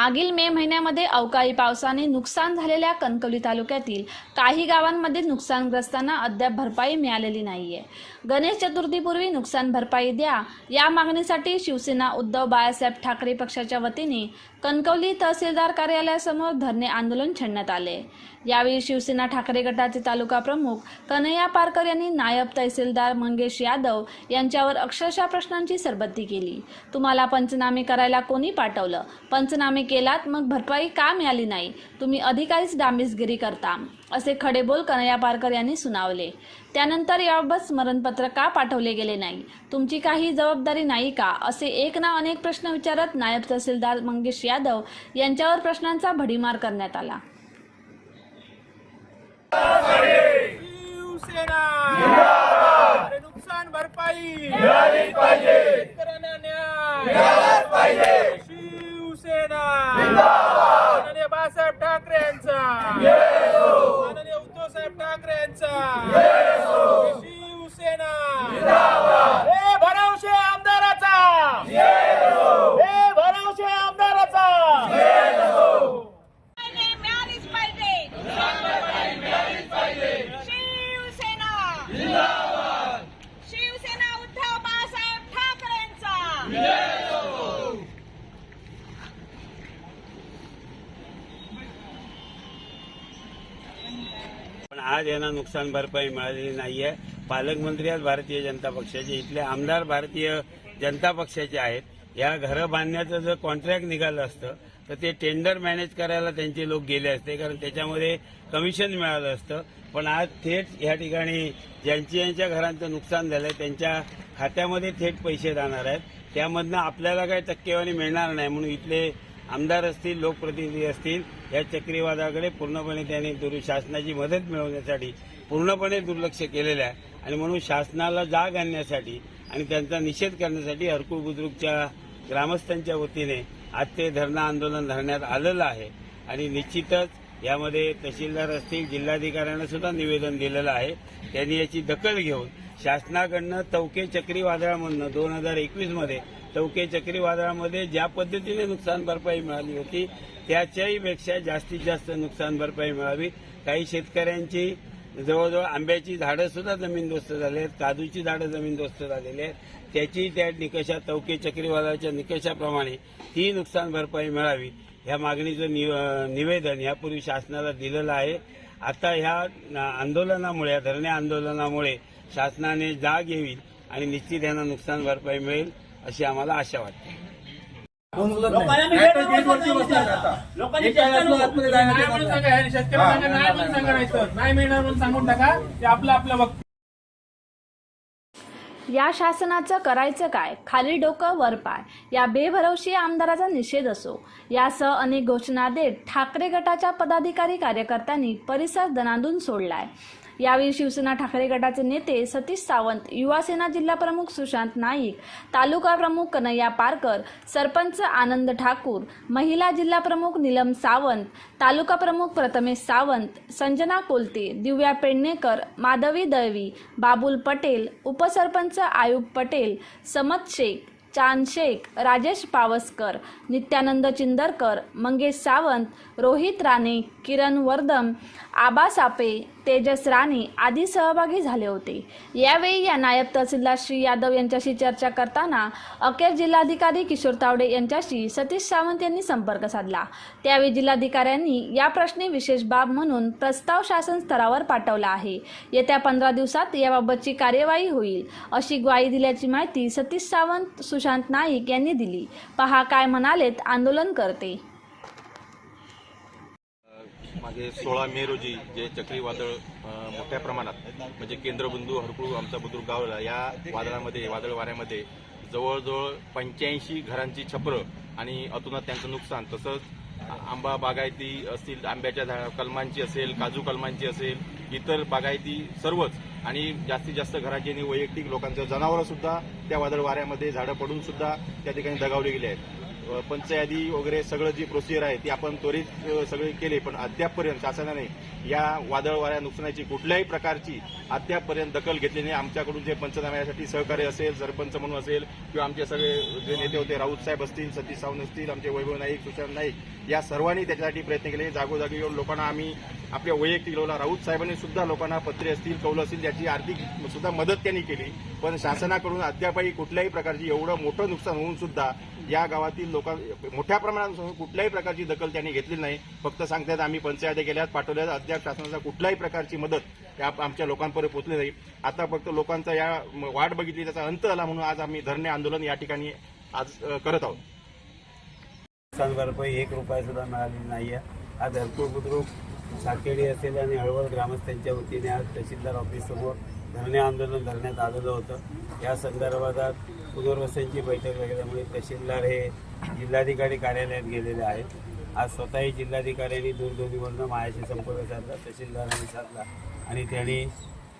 मागील मे महिन्यामध्ये अवकाळी पावसाने नुकसान झालेल्या कणकवली तालुक्यातील काही गावांमध्ये नुकसानग्रस्तांना अद्याप भरपाई मिळालेली नाहीये. गणेश चतुर्थीपूर्वी नुकसान भरपाई द्या या मागणीसाठी शिवसेना उद्धव बाळासाहेब ठाकरे पक्षाच्या वतीने कणकवली तहसीलदार कार्यालयासमोर धरणे आंदोलन छेडण्यात आले. यावेळी शिवसेना ठाकरे गटाचे तालुका प्रमुख कन्हैया पारकर यांनी नायब तहसीलदार मंगेश यादव यांच्यावर अक्षरशः प्रश्नांची सरबत्ती केली. तुम्हाला पंचनामे करायला कोणी पाठवलं? पंचनामे केलात मग भरपाई का मिळाली नाही? तुम्ही अधिकारीच डांबिसगिरी करता असे खडेबोल कन्हैया पारकर यांनी सुनावले. त्यानंतर याबाबत स्मरणपत्र का पाठवले गेले नाही? तुमची काही जबाबदारी नाही का? असे एक ना अनेक प्रश्न विचारत नायब तहसीलदार मंगेश यादव यांच्यावर प्रश्नांचा भडीमार करण्यात आला शिवसेना अरे नुकसान भरपाई मिळालीच पाहिजे शेतकऱ्यांना न्याय मिळालाच पाहिजे शिवसेना माननीय बाळासाहेब ठाकरे यांचा माननीय उद्धव साहेब ठाकरे यांचा शिवसेना हे भरवशे आमदाराचा हे भरवशे आमदाराचा मिळालीच पाहिजे शिवसेना शिवसेना उद्धव बाळासाहेब ठाकरेंचा पण आज यांना नुकसान भरपाई मिळालेली नाहीये. पालकमंत्री आज भारतीय जनता पक्षाचे. इथले आमदार भारतीय जनता पक्षाचे आहेत. या घरं बांधण्याचं जर कॉन्ट्रॅक्ट निघालं असतं तर ते टेंडर मॅनेज करायला त्यांचे लोक गेले असते कारण त्याच्यामध्ये कमिशन मिळालं असतं. पण आज थेट या ठिकाणी ज्यांची यांच्या घरांचं नुकसान झालंय त्यांच्या खात्यामध्ये थेट पैसे जाणार आहेत. त्यामधनं आपल्याला काही टक्केवारी मिळणार नाही म्हणून इथले आमदार असतील लोकप्रतिनिधी असतील या चक्रीवादाकडे पूर्णपणे त्यांनी दुर शासनाची मदत मिळवण्यासाठी पूर्णपणे दुर्लक्ष केलेलं आहे. आणि म्हणून शासनाला जाग आणण्यासाठी आणि त्यांचा निषेध करण्यासाठी हरकुळ बुद्रुकच्या ग्रामस्थांच्या वतीने आज ते धरणं आंदोलन धरण्यात आलेलं आहे. आणि निश्चितच यामध्ये तहसीलदार असतील जिल्हाधिकाऱ्यांना सुद्धा निवेदन दिलेलं आहे. त्यांनी याची दखल घेऊन शासनाकडनं तवके चक्रीवादळामधनं दोन हजार एकवीसमध्ये तवके चक्रीवादळामध्ये ज्या पद्धतीने नुकसान भरपाई मिळाली होती त्याच्याहीपेक्षा जास्तीत जास्त नुकसान भरपाई मिळावी. काही शेतकऱ्यांची जवळजवळ आंब्याची झाडं सुद्धा जमीनदोस्त झाली आहेत काजूची झाडं जमीनदोस्त झालेली आहेत. त्याची त्या निकषा तवके चक्रीवादळाच्या निकषाप्रमाणे ती नुकसान भरपाई मिळावी. ह्या मागणीचं नि- निवेदन यापूर्वी शासनाला दिलेलं आहे. आता ह्या न- आंदोलनामुळे या धरणे आंदोलनामुळे शासनाने जाग येईल आणि निश्चित यांना नुकसान भरपाई मिळेल अशी आम्हाला आशा वाटते. लोकांनी नाही मिळणार म्हणून सांगून टाका. ते आपलं आपलं या शासनाचं करायचं काय? खाली डोकं वर पाय. या बेभरवशी आमदाराचा निषेध असो. यासह अनेक घोषणा देत ठाकरे गटाच्या पदाधिकारी कार्यकर्त्यांनी परिसर दणानून सोडलाय. यावेळी शिवसेना ठाकरे गटाचे नेते सतीश सावंत युवासेना जिल्हा प्रमुख सुशांत नाईक तालुका प्रमुख कन्हैया पारकर सरपंच आनंद ठाकूर महिला जिल्हाप्रमुख नीलम सावंत तालुका प्रमुख प्रथमेश सावंत संजना कोलते दिव्या पेडणेकर माधवी दळवी बाबुल पटेल उपसरपंच आयुब पटेल समत शेख चांद शेख राजेश पावसकर नित्यानंद चिंदरकर मंगेश सावंत रोहित राणे किरण वर्दम आबा सापे तेजस राणे आदी सहभागी झाले होते. यावेळी या नायब तहसीलदार श्री यादव यांच्याशी चर्चा करताना अखेर जिल्हाधिकारी किशोर तावडे यांच्याशी सतीश सावंत यांनी संपर्क साधला. त्यावेळी जिल्हाधिकाऱ्यांनी या प्रश्नी विशेष बाब म्हणून प्रस्ताव शासन स्तरावर पाठवला आहे. येत्या पंधरा दिवसात याबाबतची कार्यवाही होईल अशी ग्वाही दिल्याची माहिती सतीश सावंत सुशांत नाईक यांनी दिली. पहा काय म्हणालेत आंदोलन करते मागे सोळा मे रोजी जे चक्रीवादळ मोठ्या प्रमाणात म्हणजे केंद्रबिंदू हरकुळू आमचा बुद्रुक गावला या वादळामध्ये वादळ वाऱ्यामध्ये जवळजवळ पंच्याऐंशी घरांची छपरं आणि अतुनात त्यांचं नुकसान. तसंच आंबा बागायती असतील आंब्याच्या कलमांची असेल काजू कलमांची असेल इतर बागायती सर्वच आणि जास्तीत जास्त घराची आणि वैयक्तिक लोकांचं जनावरं सुद्धा त्या वादळ वाऱ्यामध्ये झाडं पडून सुद्धा त्या ठिकाणी दगावली गेली आहेत. पंचयादी वगैरे सगळं जी प्रोसिजर आहे ती आपण त्वरित सगळे केले पण अद्यापपर्यंत शासनाने या वादळ वाऱ्या नुकसानाची कुठल्याही प्रकारची अद्यापपर्यंत दखल घेतली नाही. आमच्याकडून जे पंचनाम्यासाठी सहकार्य असेल सरपंच म्हणून असेल किंवा आमचे सगळे जे नेते होते राऊत साहेब असतील सतीश सावंत असतील आमचे वैभव नाईक सुशांत नाईक या सर्वांनी त्याच्यासाठी प्रयत्न केले. जागोजागी येऊन लोकांना आम्ही आपल्या वैयक्तिक लेवलला राऊत साहेबांनी सुद्धा लोकांना पत्रे असतील कौल असतील त्याची आर्थिक सुद्धा मदत त्यांनी केली. पण शासनाकडून अद्याप अद्यापही कुठल्याही प्रकारची एवढं मोठं नुकसान होऊन सुद्धा या गावातील लोकां मोठ्या प्रमाणात कुठल्याही प्रकारची दखल त्यांनी घेतली नाही. फक्त सांगतात आम्ही पंचायती केल्यात पाठवल्यात अद्याप शासनाचा कुठल्याही प्रकारची मदत या आमच्या लोकांपर्यंत पोहोचली नाही. आता फक्त लोकांचा या वाट बघितली त्याचा अंत आला म्हणून आज आम्ही धरणे आंदोलन या ठिकाणी आज करत आहोत. नुकसान भरपाई एक रुपया सुद्धा मिळालेली नाहीये. आज हरपूर बुद्रुक साकेडी असेल आणि हळवळ ग्रामस्थांच्या वतीने आज तहसीलदार ऑफिससमोर धरणे आंदोलन धरण्यात आलेलं होतं. या संदर्भात पुनर्वसनची बैठक लागल्यामुळे तहसीलदार हे जिल्हाधिकारी कार्यालयात गेलेले आहेत. आज स्वतःही जिल्हाधिकाऱ्यांनी दूरध्वनीवरनं माझ्याशी संपर्क साधला तहसीलदारांनी साधला आणि त्यांनी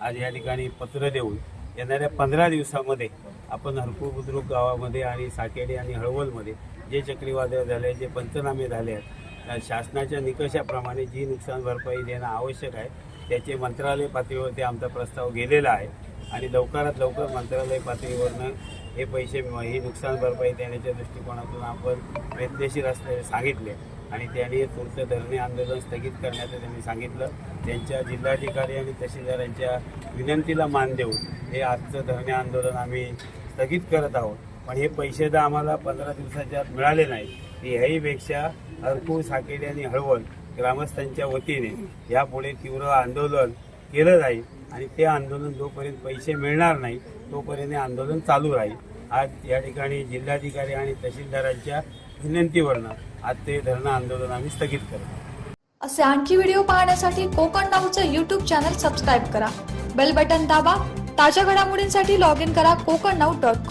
आज या ठिकाणी पत्र देऊन येणाऱ्या पंधरा दिवसामध्ये आपण हरपूर बुद्रुक गावामध्ये आणि साकेडी आणि हळवलमध्ये जे चक्रीवादळ झाले जे पंचनामे झाले आहेत शासनाच्या निकषाप्रमाणे जी नुकसान भरपाई देणं आवश्यक आहे त्याचे मंत्रालय पातळीवरती आमचा प्रस्ताव गेलेला आहे. आणि लवकरात लवकर मंत्रालय पातळीवरनं हे पैसे ही नुकसान भरपाई देण्याच्या दृष्टिकोनातून आपण प्रयत्नशील असल्याचे सांगितले. आणि त्यांनी तुमचं धरणे आंदोलन स्थगित करण्याचं त्यांनी सांगितलं. त्यांच्या जिल्हाधिकारी आणि तहसीलदारांच्या विनंतीला मान देऊन हे आजचं धरणे आंदोलन आम्ही स्थगित करत आहोत. पण हे पैसे तर आम्हाला पंधरा दिवसाच्या आत मिळाले नाही ह्याहीपेक्षा हरकूळ साकेडी आणि हळवण ग्रामस्थांच्या वतीने यापुढे तीव्र आंदोलन केलं जाईल आणि ते आंदोलन जोपर्यंत पैसे मिळणार नाही तोपर्यंत आंदोलन चालू राहील. आज या ठिकाणी जिल्हाधिकारी आणि तहसीलदारांच्या विनंतीवरनं आज ते धरणं आंदोलन आम्ही स्थगित करतो. असे आणखी व्हिडिओ पाहण्यासाठी कोकण नाऊचं यूट्यूब चॅनल सबस्क्राईब करा. बेल बटन दाबा. ताज्या घडामोडींसाठी लॉग इन करा कोकण नाऊ डॉट कॉम